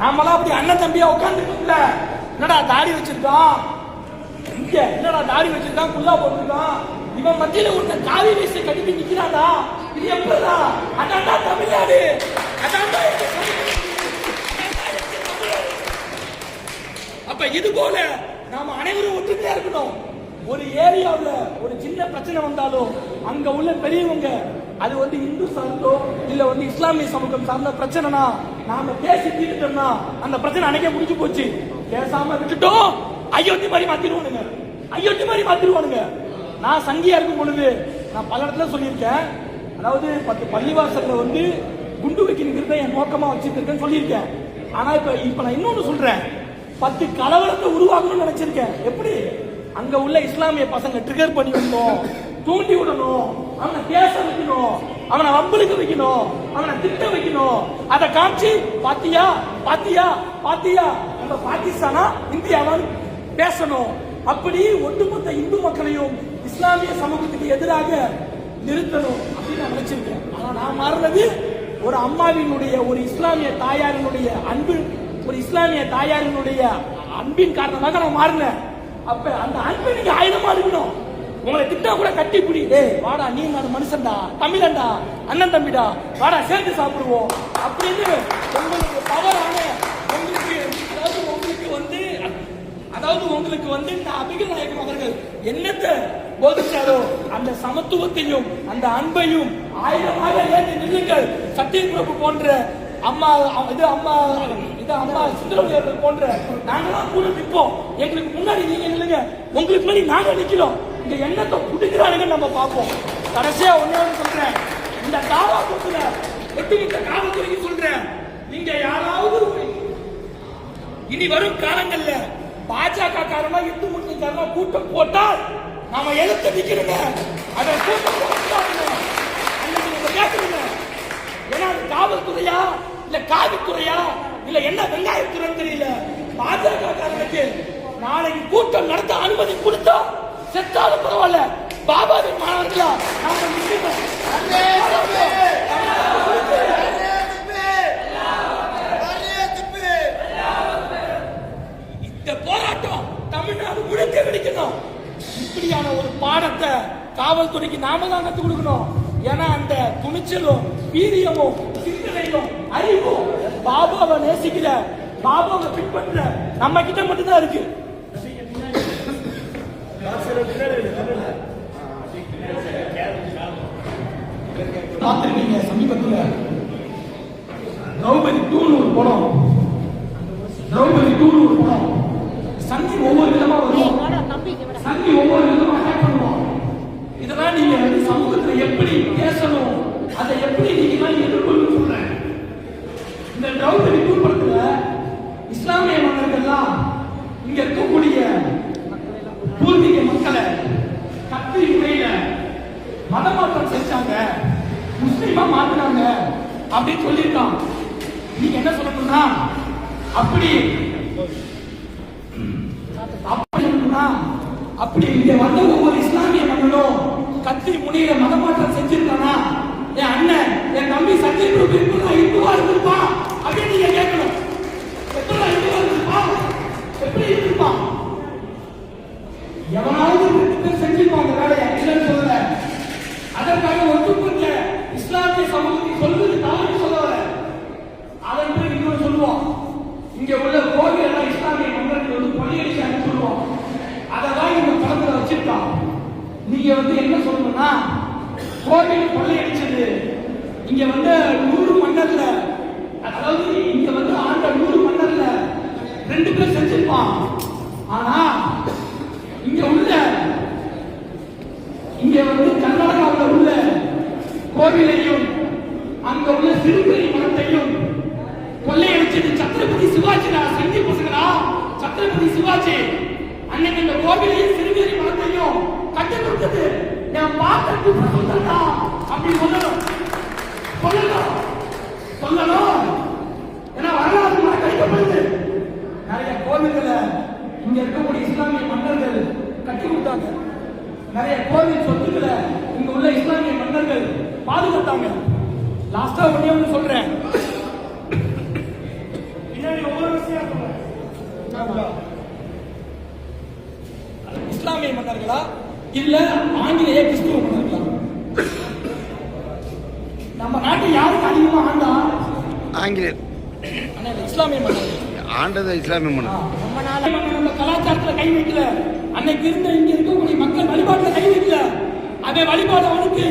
நாமெல்லாம் அப்படி அண்ணன் தம்பியா உட்காந்துருக்கோம்ல என்னடா தாடி வச்சிருக்கான்? இங்க என்னடா தாடி வச்சிருக்கான்? குல்லா போட்டிருக்கான்? இவன் மத்தியில ஒருத்த காவி வீசி கட்டிட்டு நிக்கிறான்டா. இது எப்படிடா? அதான்டா தமிழ்நாடு. அதான்டா அப்ப இது போல நாம அனைவரும் ஒற்றுமையா இருக்கணும். ஒரு ஏரியாவில் ஒரு சின்ன பிரச்சனை வந்தாலும் அங்க உள்ள பெரியவங்க அது வந்து இந்து சார்ந்தோ இல்ல வந்து இஸ்லாமிய சமூகம் சார்ந்த பிரச்சனைனா நாம பேசி தீர்த்தோம்னா அந்த பிரச்சனை அன்னைக்கே முடிஞ்சு போச்சு. பேசாம விட்டுட்டோம் அயோத்தி மாதிரி மாத்திடுவானுங்க. அயோத்தி மாதிரி மாத்திடுவானுங்க. நான் சங்கியா இருக்கும் பொழுது நான் பல இடத்துல சொல்லியிருக்கேன். அதாவது பத்து பள்ளிவாசல்ல வந்து குண்டு வைக்கணுங்கிறத என் நோக்கமா வச்சிருக்கேன்னு சொல்லியிருக்கேன். ஆனா இப்ப இப்ப நான் இன்னொன்னு சொல்றேன். பத்து கலவரத்தை உருவாக்கணும்னு நினைச்சிருக்கேன். எப்படி? அங்க உள்ள இஸ்லாமிய பசங்க ட்ரிகர் பண்ணி விடணும் தூண்டி விடணும். அவனை பேச வைக்கணும். அவனை வம்பளுக்கு வைக்கணும். அவனை திட்ட வைக்கணும். அதை காமிச்சு பாத்தியா பாத்தியா பாத்தியா. நம்ம பாகிஸ்தானா இந்தியாவான்னு பேசணும். அப்படி ஒட்டுமொத்த இந்து மக்களையும் இஸ்லாமிய சமூகத்துக்கு எதிராக நிறுத்தணும் அப்படின்னு நான் நினைச்சிருக்கேன். ஆனா நான் மாறினது ஒரு அம்மாவினுடைய ஒரு இஸ்லாமிய தாயாரினுடைய அன்பு ஒரு இஸ்லாமிய தாயாரினுடைய அன்பின் காரணமாக நான் மாறினேன். அப்ப அந்த அன்பை நீங்க ஆயுதமா இருக்கணும் உங்களை திட்டா கூட கட்டி பிடி. வாடா நீ நான் மனுஷன்டா தமிழன்டா அண்ணன் தம்பிடா வாடா சேர்ந்து சாப்பிடுவோம். அப்படின்னு உங்களுக்கு பவரான உங்களுக்கு அதாவது உங்களுக்கு வந்து அதாவது உங்களுக்கு வந்து இந்த அபிகள் நாயகம் அவர்கள் என்னத்தை போதிச்சாரோ அந்த சமத்துவத்தையும் அந்த அன்பையும் ஆயிரமாக ஏற்றி நில்லுங்கள். சத்திய பிரபு போன்ற அம்மா இது அம்மா இது அம்மா சுந்தரவதி போன்ற நாங்களாம் கூட நிற்போம். எங்களுக்கு முன்னாடி நீங்க நில்லுங்க. உங்களுக்கு முன்னாடி நாங்க நிக்கிறோம். இந்த எண்ணத்தை புடுங்கிறானுங்க நம்ம பார்ப்போம். கடைசியா ஒண்ணே சொல்றேன். இந்த காவல்துறையில ஒட்டுமொத்த காவல்துறைக்கு சொல்றேன். நீங்க யாராவது இனி வரும் காலங்கள்ல பாஜக காரமா இந்து முஸ்லிம் காரமா கூட்டம் போட்டால் நாம எழுத்து நிக்கிறோங்க. அதை கூட்டம் போட்டாங்க அன்னைக்கு நீங்க கேட்கணுங்க ஏன்னா அது காவல்துறையா இல்ல காவித்துறையா இல்ல என்ன வெங்காயத்துறைன்னு தெரியல. பாஜக காரனுக்கு நாளைக்கு கூட்டம் நடத்த அனுமதி கொடுத்தா செத்தாலும் பரவாயில்ல. பாபாவின் மாணவர்களா நாம இந்த போராட்டம் தமிழ்நாடு முழுக்க வெடிக்கணும். இப்படியான ஒரு பாடத்தை காவல்துறைக்கு நாம தான் கத்துக் கொடுக்கணும். ஏன்னா அந்த துணிச்சலும் வீரியமும் சிந்தனையும் அறிவும் பாபாவை நேசிக்கிற பாபாவை பின்பற்ற நம்ம கிட்ட மட்டும்தான் இருக்கு. பார்த்துருக்கீங்க சமீபத்தில் திரௌபதி டூன்னு ஒரு படம் திரௌபதி டூன்னு ஒரு படம் சந்தி ஒவ்வொரு விதமா வரும் சந்தி ஒவ்வொரு விதமா அட்டாக் பண்ணுவோம் இதெல்லாம் நீங்க வந்து சமூகத்துல எப்படி பேசணும் அதை எப்படி நீங்க எல்லாம் எதிர்கொள்ளணும் சொல்றேன் இந்த திரௌபதி டூ படத்துல இஸ்லாமிய மன்னர்கள்லாம் இங்க இருக்கக்கூடிய பூர்வீக மக்களை கத்தி முறையில மதமாற்றம் செஞ்சாங்க முஸ்லீமா மாத்தினாங்க அப்படின்னு சொல்லியிருக்கான். நீங்க என்ன சொல்லணும்னா அப்படி அப்படி அப்படி இங்க வந்த ஒவ்வொரு இஸ்லாமிய மன்னனும் கத்தி முனியில மதமாற்றம் செஞ்சிருக்கானா? என் அண்ணன் என் தம்பி சத்திய பிரபு இப்பதான் இந்துவா இருந்திருப்பான் அப்படின்னு நீங்க கேட்கணும் எப்படா இந்துவா இருந்திருப்பான் எப்படி இருந்திருப்பான் எவனாவது ரெண்டு பேர் செஞ்சிருப்பான் அந்த வேலையை இல்லைன்னு சொல்லல அதற்காக ஒத்துக்கொண்ட இஸ்லாமிய சமூகத்தை சொல்வது தவறு சொல்ல வர அதன் பிறகு இன்னொரு சொல்லுவோம் இங்க உள்ள கோவில் எல்லாம் இஸ்லாமிய மன்னர்கள் வந்து கொள்ளையடிச்சாங்கன்னு சொல்லுவோம் அதை தான் இந்த படத்துல வச்சிருக்கான் இங்க வந்து என்ன சொல்லணும்னா கோவில் கொள்ளையடிச்சது இங்க வந்து நூறு மன்னர்ல அதாவது இங்க வந்து ஆண்ட நூறு மன்னர்ல ரெண்டு பேர் செஞ்சிருப்பான். ஆனா இங்க உள்ள இங்க வந்து கர்நாடகாவில் உள்ள கோவிலையும் அங்க உள்ள சிறுபெரி மனத்தையும் கொள்ளையடிச்சது சத்ரபதி நான் செஞ்சு பசங்களா? சத்ரபதி சிவாஜி. அன்னைக்கு இந்த கோவிலையும் கொடுத்தது நான் பாத்திரத்து டிப்பு அப்படி சொல்லணும். சொல்லணும். சொல்லணும். ஏன்னா வரலாறு கழிக்கப்படுது. நிறைய கோவில்களை இங்க இருக்கக்கூடிய இஸ்லாமிய மன்னர்கள் கட்டி கொடுத்தாங்க. நிறைய கோவில் சொத்துக்களை இங்க உள்ள இஸ்லாமிய மன்னர்கள் பாதுகாத்தாங்க. லாஸ்டா ஒண்ணே ஒண்ணு சொல்றேன். இஸ்லாமிய மன்னர்களா? இல்ல ஆங்கிலேய கிறிஸ்துவ மன்னர்களா நம்ம நாட்டை யாருக்கு அதிகமா ஆண்டா? ஆங்கிலேயர். இஸ்லாமிய மன்னர்கள் ஆண்டது இஸ்லாமிய மன்னர் ரொம்ப நாள் நம்ம கலாச்சாரத்துல கை வைக்கல. அன்னைக்கு இருந்த இங்க இருக்கக்கூடிய மக்கள் வழிபாட்டுல கை வைக்கல. அவன் வழிபாடு அவனுக்கு.